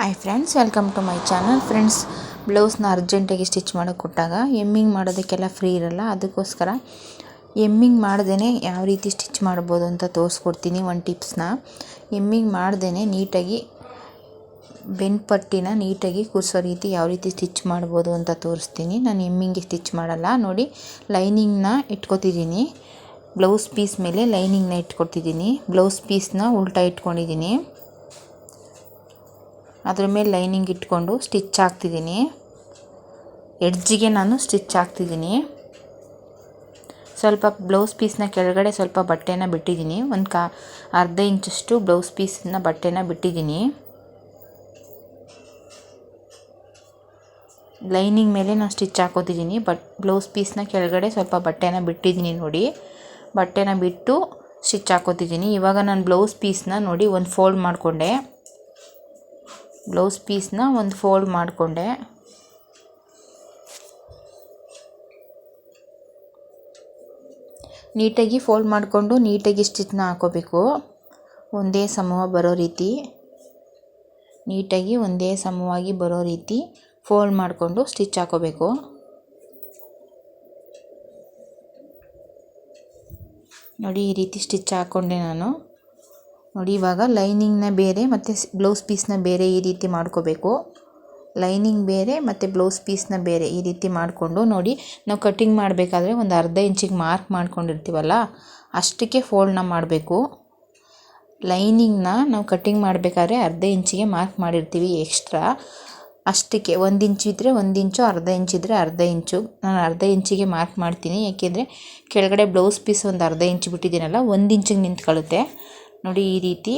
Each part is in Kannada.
Hi friends welcome to my channel friends ಬ್ಲೌಸ್ನ ಅರ್ಜೆಂಟಾಗಿ ಸ್ಟಿಚ್ ಮಾಡೋಕ್ಕೆ ಕೊಟ್ಟಾಗ ಎಮ್ಮಿಂಗ್ ಮಾಡೋದಕ್ಕೆಲ್ಲ ಫ್ರೀ ಇರಲ್ಲ, ಅದಕ್ಕೋಸ್ಕರ ಎಮ್ಮಿಂಗ್ ಮಾಡ್ದೇ ಯಾವ ರೀತಿ ಸ್ಟಿಚ್ ಮಾಡ್ಬೋದು ಅಂತ ತೋರಿಸ್ಕೊಡ್ತೀನಿ ಒಂದು ಟಿಪ್ಸ್ನ ಎಮ್ಮಿಂಗ್ ಮಾಡ್ದೇ ನೀಟಾಗಿ ಬೆನ್ ಪಟ್ಟಿನ ನೀಟಾಗಿ ಕೂರಿಸೋ ರೀತಿ ಯಾವ ರೀತಿ ಸ್ಟಿಚ್ ಮಾಡ್ಬೋದು ಅಂತ ತೋರಿಸ್ತೀನಿ. ನಾನು ಎಮ್ಮಿಂಗ್ಗೆ ಸ್ಟಿಚ್ ಮಾಡಲ್ಲ, ನೋಡಿ ಲೈನಿಂಗ್ನ ಇಟ್ಕೊತಿದ್ದೀನಿ. ಬ್ಲೌಸ್ ಪೀಸ್ ಮೇಲೆ ಲೈನಿಂಗ್ನ ಇಟ್ಕೊಡ್ತಿದ್ದೀನಿ ಬ್ಲೌಸ್ ಪೀಸ್ನ ಉಲ್ಟಾ ಇಟ್ಕೊಂಡಿದ್ದೀನಿ. ಅದ್ರ ಮೇಲೆ ಲೈನಿಂಗ್ ಇಟ್ಕೊಂಡು ಸ್ಟಿಚ್ ಹಾಕ್ತಿದ್ದೀನಿ. ಎಡ್ಜಿಗೆ ನಾನು ಸ್ಟಿಚ್ ಹಾಕ್ತಿದ್ದೀನಿ. ಸ್ವಲ್ಪ ಬ್ಲೌಸ್ ಪೀಸ್ನ ಕೆಳಗಡೆ ಸ್ವಲ್ಪ ಬಟ್ಟೆನ ಬಿಟ್ಟಿದ್ದೀನಿ. ಒಂದು ಕಾ, ಅರ್ಧ ಇಂಚಷ್ಟು ಬ್ಲೌಸ್ ಪೀಸ್ನ ಬಟ್ಟೆನ ಬಿಟ್ಟಿದ್ದೀನಿ. ಲೈನಿಂಗ್ ಮೇಲೆ ನಾನು ಸ್ಟಿಚ್ ಹಾಕೋತಿದ್ದೀನಿ. ಬಟ್ ಬ್ಲೌಸ್ ಪೀಸ್ನ ಕೆಳಗಡೆ ಸ್ವಲ್ಪ ಬಟ್ಟೆನ ಬಿಟ್ಟಿದ್ದೀನಿ ನೋಡಿ. ಬಟ್ಟೆನ ಬಿಟ್ಟು ಸ್ಟಿಚ್ ಹಾಕೋತಿದ್ದೀನಿ. ಇವಾಗ ನಾನು ಬ್ಲೌಸ್ ಪೀಸ್ನ ನೋಡಿ ಒಂದು ಫೋಲ್ಡ್ ಮಾಡಿಕೊಂಡೆ. ಬ್ಲೌಸ್ ಪೀಸ್ನ ಒಂದು ಫೋಲ್ಡ್ ಮಾಡಿಕೊಂಡೆ. ನೀಟಾಗಿ ಫೋಲ್ಡ್ ಮಾಡಿಕೊಂಡು ನೀಟಾಗಿ ಸ್ಟಿಚ್ನ ಹಾಕೋಬೇಕು. ಒಂದೇ ಸಮವ ಬರೋ ರೀತಿ. ನೀಟಾಗಿ ಒಂದೇ ಸಮವಾಗಿ ಬರೋ ರೀತಿ ಫೋಲ್ಡ್ ಮಾಡಿಕೊಂಡು ಸ್ಟಿಚ್ ಹಾಕೋಬೇಕು. ನೋಡಿ ಈ ರೀತಿ ಸ್ಟಿಚ್ ಹಾಕ್ಕೊಂಡೆ ನಾನು. ನೋಡಿ, ಇವಾಗ ಲೈನಿಂಗ್ನ ಬೇರೆ ಮತ್ತು ಬ್ಲೌಸ್ ಪೀಸ್ನ ಬೇರೆ ಈ ರೀತಿ ಮಾಡ್ಕೋಬೇಕು. ಲೈನಿಂಗ್ ಬೇರೆ ಮತ್ತು ಬ್ಲೌಸ್ ಪೀಸ್ನ ಬೇರೆ ಈ ರೀತಿ ಮಾಡಿಕೊಂಡು ನೋಡಿ, ನಾವು ಕಟ್ಟಿಂಗ್ ಮಾಡಬೇಕಾದ್ರೆ ಒಂದು ಅರ್ಧ ಇಂಚಿಗೆ ಮಾರ್ಕ್ ಮಾಡ್ಕೊಂಡಿರ್ತೀವಲ್ಲ, ಅಷ್ಟಕ್ಕೆ ಫೋಲ್ಡ್ನ ಮಾಡಬೇಕು. ಲೈನಿಂಗ್ನ ನಾವು ಕಟ್ಟಿಂಗ್ ಮಾಡಬೇಕಾದ್ರೆ ಅರ್ಧ ಇಂಚಿಗೆ ಮಾರ್ಕ್ ಮಾಡಿರ್ತೀವಿ ಎಕ್ಸ್ಟ್ರಾ. ಅಷ್ಟಕ್ಕೆ ಒಂದು ಇಂಚು ಇದ್ದರೆ ಒಂದು ಇಂಚು, ಅರ್ಧ ಇಂಚಿದ್ರೆ ಅರ್ಧ ಇಂಚು. ನಾನು ಅರ್ಧ ಇಂಚಿಗೆ ಮಾರ್ಕ್ ಮಾಡ್ತೀನಿ, ಯಾಕೆಂದರೆ ಕೆಳಗಡೆ ಬ್ಲೌಸ್ ಪೀಸ್ ಒಂದು ಅರ್ಧ ಇಂಚು ಬಿಟ್ಟಿದ್ದೀನಲ್ಲ, ಒಂದು ಇಂಚಿಗೆ ನಿಂತ್ಕೊಳ್ಳುತ್ತೆ. ನೋಡಿ ಈ ರೀತಿ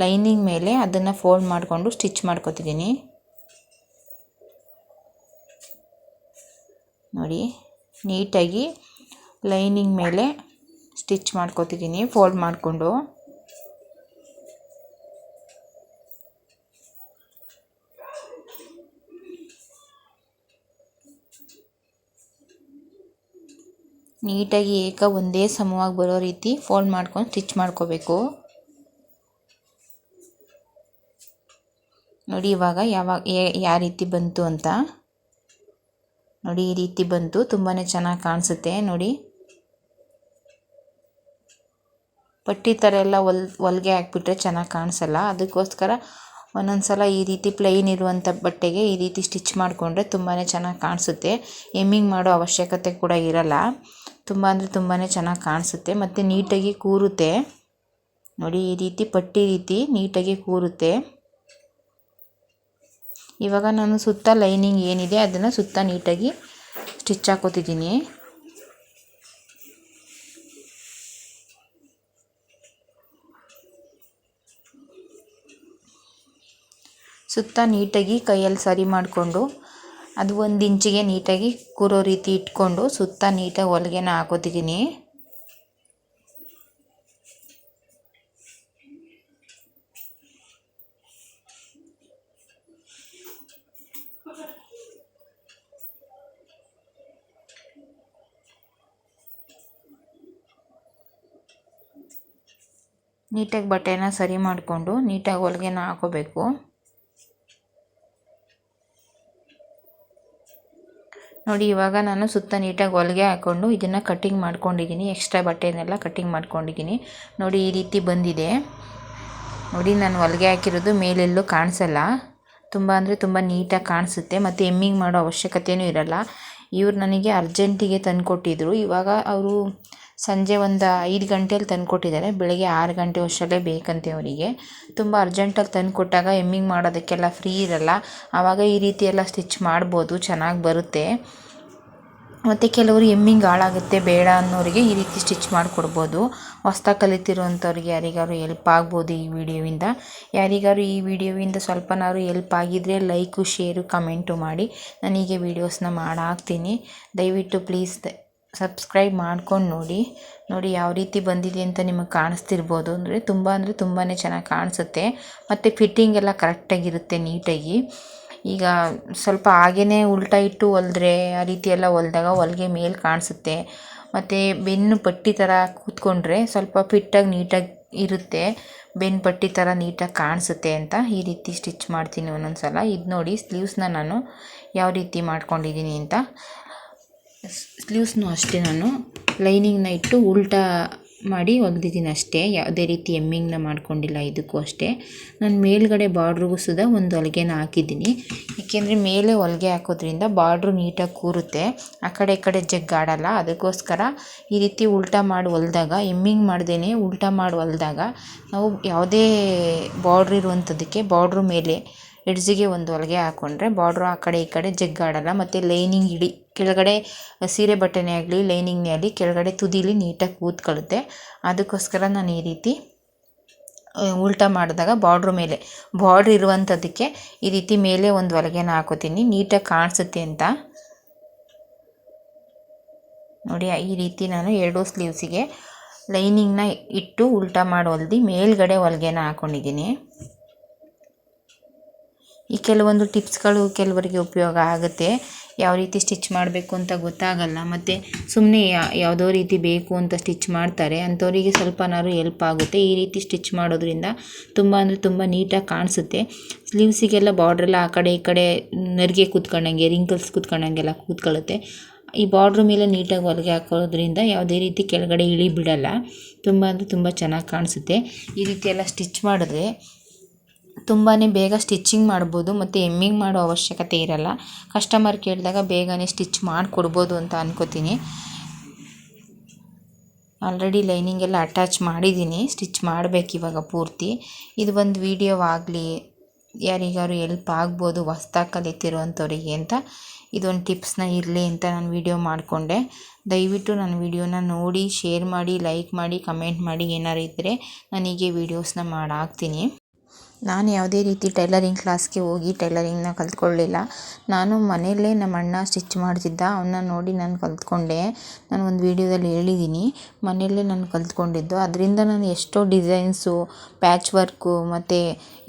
ಲೈನಿಂಗ್ ಮೇಲೆ ಅದನ್ನು ಫೋಲ್ಡ್ ಮಾಡಿಕೊಂಡು ಸ್ಟಿಚ್ ಮಾಡ್ಕೊತಿದ್ದೀನಿ. ನೋಡಿ, ನೀಟಾಗಿ ಲೈನಿಂಗ್ ಮೇಲೆ ಸ್ಟಿಚ್ ಮಾಡ್ಕೊತಿದ್ದೀನಿ, ಫೋಲ್ಡ್ ಮಾಡಿಕೊಂಡು. ನೀಟಾಗಿ ಏಕ ಒಂದೇ ಸಮವಾಗಿ ಬರೋ ರೀತಿ ಫೋಲ್ಡ್ ಮಾಡ್ಕೊಂಡು ಸ್ಟಿಚ್ ಮಾಡ್ಕೋಬೇಕು. ನೋಡಿ ಇವಾಗ ಯಾವಾಗ ಯಾವ ರೀತಿ ಬಂತು ಅಂತ. ನೋಡಿ ಈ ರೀತಿ ಬಂತು ತುಂಬಾ ಚೆನ್ನಾಗಿ ಕಾಣಿಸುತ್ತೆ, ನೋಡಿ. ಪಟ್ಟಿ ಥರ ಎಲ್ಲ ಹೊಲ್ ಹೊಲಿಗೆ ಹಾಕ್ಬಿಟ್ರೆ ಚೆನ್ನಾಗಿ ಕಾಣಿಸಲ್ಲ. ಅದಕ್ಕೋಸ್ಕರ ಒಂದೊಂದು ಸಲ ಈ ರೀತಿ ಪ್ಲೈನ್ ಇರುವಂಥ ಬಟ್ಟೆಗೆ ಈ ರೀತಿ ಸ್ಟಿಚ್ ಮಾಡಿಕೊಂಡ್ರೆ ತುಂಬಾ ಚೆನ್ನಾಗಿ ಕಾಣಿಸುತ್ತೆ. ಎಮ್ಮಿಂಗ್ ಮಾಡೋ ಅವಶ್ಯಕತೆ ಕೂಡ ಇರಲ್ಲ. ತುಂಬ ಅಂದರೆ ತುಂಬಾ ಚೆನ್ನಾಗಿ ಕಾಣಿಸುತ್ತೆ. ಮತ್ತು ನೀಟಾಗಿ ಕೂರುತ್ತೆ. ನೋಡಿ ಈ ರೀತಿ, ಪಟ್ಟಿ ರೀತಿ ನೀಟಾಗಿ ಕೂರುತ್ತೆ. ಇವಾಗ ನಾನು ಸುತ್ತ ಲೈನಿಂಗ್ ಏನಿದೆ ಅದನ್ನು ಸುತ್ತ ನೀಟಾಗಿ ಸ್ಟಿಚ್ ಹಾಕೋತಿದ್ದೀನಿ. ಸುತ್ತ ನೀಟಾಗಿ ಕೈಯಲ್ಲಿ ಸರಿ ಮಾಡಿಕೊಂಡು ಅದು ಒಂದು ಇಂಚಿಗೆ ನೀಟಾಗಿ ಕೂರೋ ರೀತಿ ಇಟ್ಕೊಂಡು ಸುತ್ತ ನೀಟಾಗಿ ಹೊಲಿಗೆನ ಹಾಕೋತಿದ್ದೀನಿ. ನೀಟಾಗಿ ಬಟ್ಟೆನ ಸರಿ ಮಾಡಿಕೊಂಡು ನೀಟಾಗಿ ಹೊಲಿಗೆನ ಹಾಕೋಬೇಕು. ನೋಡಿ, ಇವಾಗ ನಾನು ಸುತ್ತ ನೀಟಾಗಿ ಹೊಲಿಗೆ ಹಾಕ್ಕೊಂಡು ಇದನ್ನು ಕಟ್ಟಿಂಗ್ ಮಾಡ್ಕೊಂಡಿದ್ದೀನಿ. ಎಕ್ಸ್ಟ್ರಾ ಬಟ್ಟೆನೆಲ್ಲ ಕಟ್ಟಿಂಗ್ ಮಾಡ್ಕೊಂಡಿದ್ದೀನಿ. ನೋಡಿ, ಈ ರೀತಿ ಬಂದಿದೆ. ನೋಡಿ, ನಾನು ಹೊಲಿಗೆ ಹಾಕಿರೋದು ಮೇಲೆಲ್ಲೂ ಕಾಣಿಸಲ್ಲ. ತುಂಬ ಅಂದರೆ ತುಂಬ ನೀಟಾಗಿ ಕಾಣಿಸುತ್ತೆ. ಮತ್ತು ಎಮ್ಮಿಂಗ್ ಮಾಡೋ ಅವಶ್ಯಕತೆಯೂ ಇರಲ್ಲ. ಇವರು ನನಗೆ ಅರ್ಜೆಂಟಿಗೆ ತಂದುಕೊಟ್ಟಿದ್ರು. ಇವಾಗ ಅವರು ಸಂಜೆ ಒಂದು ಐದು ಗಂಟೆಯಲ್ಲಿ ತಂದುಕೊಟ್ಟಿದ್ದಾರೆ. ಬೆಳಗ್ಗೆ ಆರು ಗಂಟೆ ಅಷ್ಟರಲ್ಲೇ ಬೇಕಂತೆ ಅವರಿಗೆ. ತುಂಬ ಅರ್ಜೆಂಟಲ್ಲಿ ತಂದು ಕೊಟ್ಟಾಗ ಎಮ್ಮಿಂಗ್ ಮಾಡೋದಕ್ಕೆಲ್ಲ ಫ್ರೀ ಇರಲ್ಲ. ಆವಾಗ ಈ ರೀತಿ ಎಲ್ಲ ಸ್ಟಿಚ್ ಮಾಡ್ಬೋದು, ಚೆನ್ನಾಗಿ ಬರುತ್ತೆ. ಮತ್ತು ಕೆಲವರು ಎಮ್ಮಿಂಗ್ ಹಾಳಾಗುತ್ತೆ, ಬೇಡ ಅನ್ನೋರಿಗೆ ಈ ರೀತಿ ಸ್ಟಿಚ್ ಮಾಡಿಕೊಡ್ಬೋದು. ಹೊಸ್ದಾಗಿ ಕಲಿತಿರುವಂಥವ್ರಿಗೆ ಯಾರಿಗಾರು ಎಲ್ಪ್ ಆಗ್ಬೋದು ಈ ವಿಡಿಯೋವಿಂದ. ಯಾರಿಗಾರು ಈ ವಿಡಿಯೋವಿಂದ ಸ್ವಲ್ಪನಾದ್ರು ಎಲ್ಪ್ ಆಗಿದ್ದರೆ ಲೈಕು ಶೇರು ಕಮೆಂಟು ಮಾಡಿ. ನಾನೀಗೆ ವೀಡಿಯೋಸ್ನ ಮಾಡಾಕ್ತೀನಿ. ದಯವಿಟ್ಟು ಪ್ಲೀಸ್ ಸಬ್ಸ್ಕ್ರೈಬ್ ಮಾಡ್ಕೊಂಡು ನೋಡಿ ನೋಡಿ ಯಾವ ರೀತಿ ಬಂದಿದೆ ಅಂತ ನಿಮಗೆ ಕಾಣಿಸ್ತಿರ್ಬೋದು. ಅಂದರೆ ತುಂಬ ಅಂದರೆ ತುಂಬಾ ಚೆನ್ನಾಗಿ ಕಾಣಿಸುತ್ತೆ. ಮತ್ತು ಫಿಟ್ಟಿಂಗ್ ಎಲ್ಲ ಕರೆಕ್ಟಾಗಿರುತ್ತೆ ನೀಟಾಗಿ ಈಗ ಸ್ವಲ್ಪ ಹಾಗೇ ಉಲ್ಟಾ ಇಟ್ಟು ಹೊಲ್ದ್ರೆ, ಆ ರೀತಿ ಎಲ್ಲ ಹೊಲ್ದಾಗ ಹೊಲಿಗೆ ಮೇಲೆ ಕಾಣಿಸುತ್ತೆ. ಮತ್ತು ಬೆನ್ನು ಪಟ್ಟಿ ಥರ ಕೂತ್ಕೊಂಡ್ರೆ ಸ್ವಲ್ಪ ಫಿಟ್ಟಾಗಿ ನೀಟಾಗಿ ಇರುತ್ತೆ. ಬೆನ್ನು ಪಟ್ಟಿ ಥರ ನೀಟಾಗಿ ಕಾಣಿಸುತ್ತೆ ಅಂತ ಈ ರೀತಿ ಸ್ಟಿಚ್ ಮಾಡ್ತೀನಿ ಒಂದೊಂದು ಸಲ ಇದು ನೋಡಿ ಸ್ಲೀವ್ಸ್ನ ನಾನು ಯಾವ ರೀತಿ ಮಾಡ್ಕೊಂಡಿದ್ದೀನಿ ಅಂತ. ಸ್ಲೀವ್ಸ್ನು ಅಷ್ಟೇ ನಾನು. ಲೈನಿಂಗ್ನ ಇಟ್ಟು ಉಲ್ಟಾ ಮಾಡಿ ಹೊಲ್ದಿದ್ದೀನಿ ಅಷ್ಟೇ. ಯಾವುದೇ ರೀತಿ ಎಮ್ಮಿಂಗ್ನ ಮಾಡ್ಕೊಂಡಿಲ್ಲ ಇದಕ್ಕೂ ಅಷ್ಟೇ. ನಾನು ಮೇಲ್ಗಡೆ ಬಾರ್ಡ್ರಿಗೂ ಸುದ ಒಂದು ಹೊಲಿಗೆನ ಹಾಕಿದ್ದೀನಿ. ಏಕೆಂದರೆ ಮೇಲೆ ಹೊಲಿಗೆ ಹಾಕೋದ್ರಿಂದ ಬಾರ್ಡ್ರು ನೀಟಾಗಿ ಕೂರುತ್ತೆ. ಆ ಕಡೆ ಈ ಕಡೆ ಜಗ್ಗಾಡಲ್ಲ ಅದಕ್ಕೋಸ್ಕರ ಈ ರೀತಿ ಉಲ್ಟಾ ಮಾಡಿ ಹೊಲ್ದಾಗ ಎಮ್ಮಿಂಗ್ ಮಾಡ್ದೇ ಉಲ್ಟಾ ಮಾಡಿ ಹೊಲ್ದಾಗ ನಾವು ಯಾವುದೇ ಬಾರ್ಡ್ರ್ ಇರುವಂಥದ್ದಕ್ಕೆ ಬಾರ್ಡ್ರು ಮೇಲೆ ಎಡ್ಜಿಗೆ ಒಂದು ಹೊಲಿಗೆ ಹಾಕ್ಕೊಂಡ್ರೆ ಬಾರ್ಡ್ರು ಆ ಕಡೆ ಈ ಕಡೆ ಜಗ್ಗಾಡಲ್ಲ, ಮತ್ತು ಲೈನಿಂಗ್ ಇಡಿ ಕೆಳಗಡೆ ಸೀರೆ ಬಟ್ಟೆನೇ ಆಗಲಿ ಲೈನಿಂಗ್ನೇ ಆಗಲಿ, ಕೆಳಗಡೆ ತುದಿಲಿ ನೀಟಾಗಿ ಕೂತ್ಕೊಳ್ಳುತ್ತೆ. ಅದಕ್ಕೋಸ್ಕರ ನಾನು ಈ ರೀತಿ ಉಲ್ಟಾ ಮಾಡಿದಾಗ ಬಾರ್ಡ್ರ್ ಮೇಲೆ ಬಾರ್ಡ್ರ್ ಇರುವಂಥದ್ದಕ್ಕೆ ಈ ರೀತಿ ಮೇಲೆ ಒಂದು ಹೊಲಿಗೆನ ಹಾಕೋತೀನಿ. ನೀಟಾಗಿ ಕಾಣಿಸುತ್ತೆ ಅಂತ. ನೋಡಿ, ಈ ರೀತಿ ನಾನು ಎರಡು ಸ್ಲೀವ್ಸಿಗೆ ಲೈನಿಂಗ್ನ ಇಟ್ಟು ಉಲ್ಟಾ ಮಾಡಿ ಹೊಲ್ದು ಮೇಲ್ಗಡೆ ಹೊಲಿಗೆನ ಹಾಕ್ಕೊಂಡಿದ್ದೀನಿ ಈ ಕೆಲವೊಂದು ಟಿಪ್ಸ್ಗಳು ಕೆಲವರಿಗೆ ಉಪಯೋಗ ಆಗುತ್ತೆ. ಯಾವ ರೀತಿ ಸ್ಟಿಚ್ ಮಾಡಬೇಕು ಅಂತ ಗೊತ್ತಾಗಲ್ಲ. ಮತ್ತು ಸುಮ್ಮನೆ ಯಾವುದೋ ರೀತಿ ಬೇಕು ಅಂತ ಸ್ಟಿಚ್ ಮಾಡ್ತಾರೆ. ಅಂಥವರಿಗೆ ಸ್ವಲ್ಪನಾದ್ರು ಎಲ್ಪ್ ಆಗುತ್ತೆ. ಈ ರೀತಿ ಸ್ಟಿಚ್ ಮಾಡೋದ್ರಿಂದ ತುಂಬ ಅಂದರೆ ತುಂಬ ನೀಟಾಗಿ ಕಾಣಿಸುತ್ತೆ. ಸ್ಲೀವ್ಸಿಗೆಲ್ಲ ಬಾರ್ಡ್ರೆಲ್ಲ ಆ ಕಡೆ ಈ ಕಡೆ ನೆರಿಗೆ ಕೂತ್ಕೊಂಡಂಗೆ ರಿಂಕಲ್ಸ್ ಕೂತ್ಕೊಂಡಂಗೆಲ್ಲ ಕೂತ್ಕೊಳ್ಳುತ್ತೆ. ಈ ಬಾರ್ಡ್ರ್ ಮೇಲೆ ನೀಟಾಗಿ ಹೊಲಿಗೆ ಹಾಕೋದ್ರಿಂದ ಯಾವುದೇ ರೀತಿ ಕೆಳಗಡೆ ಇಳಿ ಬಿಡಲ್ಲ. ತುಂಬ ಅಂದರೆ ತುಂಬ ಚೆನ್ನಾಗಿ ಕಾಣಿಸುತ್ತೆ. ಈ ರೀತಿ ಎಲ್ಲ ಸ್ಟಿಚ್ ಮಾಡಿದ್ರೆ ತುಂಬಾ ಬೇಗ ಸ್ಟಿಚ್ಚಿಂಗ್ ಮಾಡ್ಬೋದು ಮತ್ತು ಎಮ್ಮಿಂಗ್ ಮಾಡೋ ಅವಶ್ಯಕತೆ ಇರಲ್ಲ. ಕಸ್ಟಮರ್ ಕೇಳಿದಾಗ ಬೇಗನೆ ಸ್ಟಿಚ್ ಮಾಡಿಕೊಡ್ಬೋದು ಅಂತ ಅಂದ್ಕೋತೀನಿ ಆಲ್ರೆಡಿ ಲೈನಿಂಗ್ ಎಲ್ಲ ಅಟ್ಯಾಚ್ ಮಾಡಿದ್ದೀನಿ. ಸ್ಟಿಚ್ ಮಾಡಬೇಕು ಇವಾಗ ಪೂರ್ತಿ. ಇದು ಒಂದು ವಿಡಿಯೋ ಆಗಲಿ, ಯಾರಿಗಾರು ಎಲ್ಪ್ ಆಗ್ಬೋದು, ಹೊಸ್ದಾಗಿ ಕಲಿತಿರುವಂಥವ್ರಿಗೆ ಅಂತ ಇದೊಂದು ಟಿಪ್ಸ್ನ ಇರಲಿ ಅಂತ ನಾನು ವೀಡಿಯೋ ಮಾಡಿಕೊಂಡೆ. ದಯವಿಟ್ಟು ನನ್ನ ವೀಡಿಯೋನ ನೋಡಿ ಶೇರ್ ಮಾಡಿ ಲೈಕ್ ಮಾಡಿ ಕಮೆಂಟ್ ಮಾಡಿ ಏನಾರು ಇದ್ದರೆ ನಾನು ಹೀಗೆ ವೀಡಿಯೋಸ್ನ ಮಾಡಿ ಹಾಕ್ತೀನಿ ನಾನು ಯಾವುದೇ ರೀತಿ ಟೈಲರಿಂಗ್ ಕ್ಲಾಸ್ಗೆ ಹೋಗಿ ಟೈಲರಿಂಗ್ನ ಕಲ್ತ್ಕೊಳ್ಳಿಲ್ಲ. ನಾನು ಮನೆಯಲ್ಲೇ ನಮ್ಮ ಅಣ್ಣ ಸ್ಟಿಚ್ ಮಾಡ್ತಿದ್ದ ಅವನ್ನ ನೋಡಿ ನಾನು ಕಲ್ತ್ಕೊಂಡೆ. ನಾನು ಒಂದು ವೀಡಿಯೋದಲ್ಲಿ ಹೇಳಿದ್ದೀನಿ ಮನೆಯಲ್ಲೇ ನಾನು ಕಲ್ತ್ಕೊಂಡಿದ್ದು. ಅದರಿಂದ ನಾನು ಎಷ್ಟೋ ಡಿಸೈನ್ಸು, ಪ್ಯಾಚ್ ವರ್ಕು, ಮತ್ತು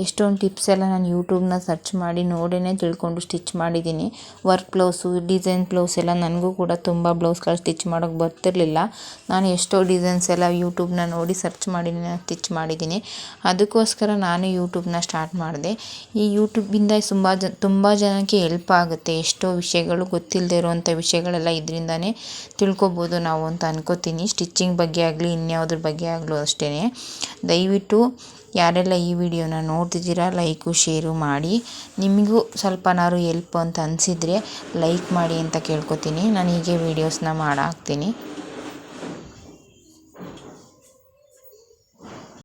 ಎಷ್ಟೊಂದು ಟಿಪ್ಸ್ ಎಲ್ಲ ನಾನು ಯೂಟ್ಯೂಬ್ನ ಸರ್ಚ್ ಮಾಡಿ ನೋಡೇ ತಿಳ್ಕೊಂಡು ಸ್ಟಿಚ್ ಮಾಡಿದ್ದೀನಿ ವರ್ಕ್ ಬ್ಲೌಸು, ಡಿಸೈನ್ ಬ್ಲೌಸ್ ಎಲ್ಲ ನನಗೂ ಕೂಡ ತುಂಬ ಬ್ಲೌಸ್ಗಳು ಸ್ಟಿಚ್ ಮಾಡೋಕ್ಕೆ ಬರ್ತಿರಲಿಲ್ಲ. ನಾನು ಎಷ್ಟೋ ಡಿಸೈನ್ಸ್ ಎಲ್ಲ ಯೂಟ್ಯೂಬ್ನ ನೋಡಿ ಸರ್ಚ್ ಮಾಡಿ ಸ್ಟಿಚ್ ಮಾಡಿದ್ದೀನಿ ಅದಕ್ಕೋಸ್ಕರ ನಾನು ಯೂಟ್ಯೂಬ್ನ ಸ್ಟಾರ್ಟ್ ಮಾಡಿದೆ. ಈ ಯೂಟ್ಯೂಬಿಂದ ತುಂಬ ಜ, ತುಂಬ ಜನಕ್ಕೆ ಎಲ್ಪ್ ಆಗುತ್ತೆ. ಎಷ್ಟೋ ವಿಷಯಗಳು ಗೊತ್ತಿಲ್ಲದೆ ಇರುವಂಥ ವಿಷಯಗಳೆಲ್ಲ ಇದರಿಂದನೇ ತಿಳ್ಕೊಬೋದು ನಾವು ಅಂತ ಅನ್ಕೋತೀನಿ. ಸ್ಟಿಚ್ಚಿಂಗ್ ಬಗ್ಗೆ ಆಗಲಿ, ಇನ್ಯಾವುದ್ರ ಬಗ್ಗೆ ಆಗಲೂ ಅಷ್ಟೇ ದಯವಿಟ್ಟು ಯಾರೆಲ್ಲ ಈ ವಿಡಿಯೋನ ನೋಡ್ತಿದ್ದೀರಾ, ಲೈಕು, ಶೇರು ಮಾಡಿ. ನಿಮಗೂ ಸ್ವಲ್ಪನಾದ್ರು ಎಲ್ಪ್ ಅಂತ ಅನಿಸಿದರೆ ಲೈಕ್ ಮಾಡಿ ಅಂತ ಕೇಳ್ಕೊತೀನಿ. ನಾನು ಹೀಗೆ ವೀಡಿಯೋಸ್ನ ಮಾಡಿ ಹಾಕ್ತೀನಿ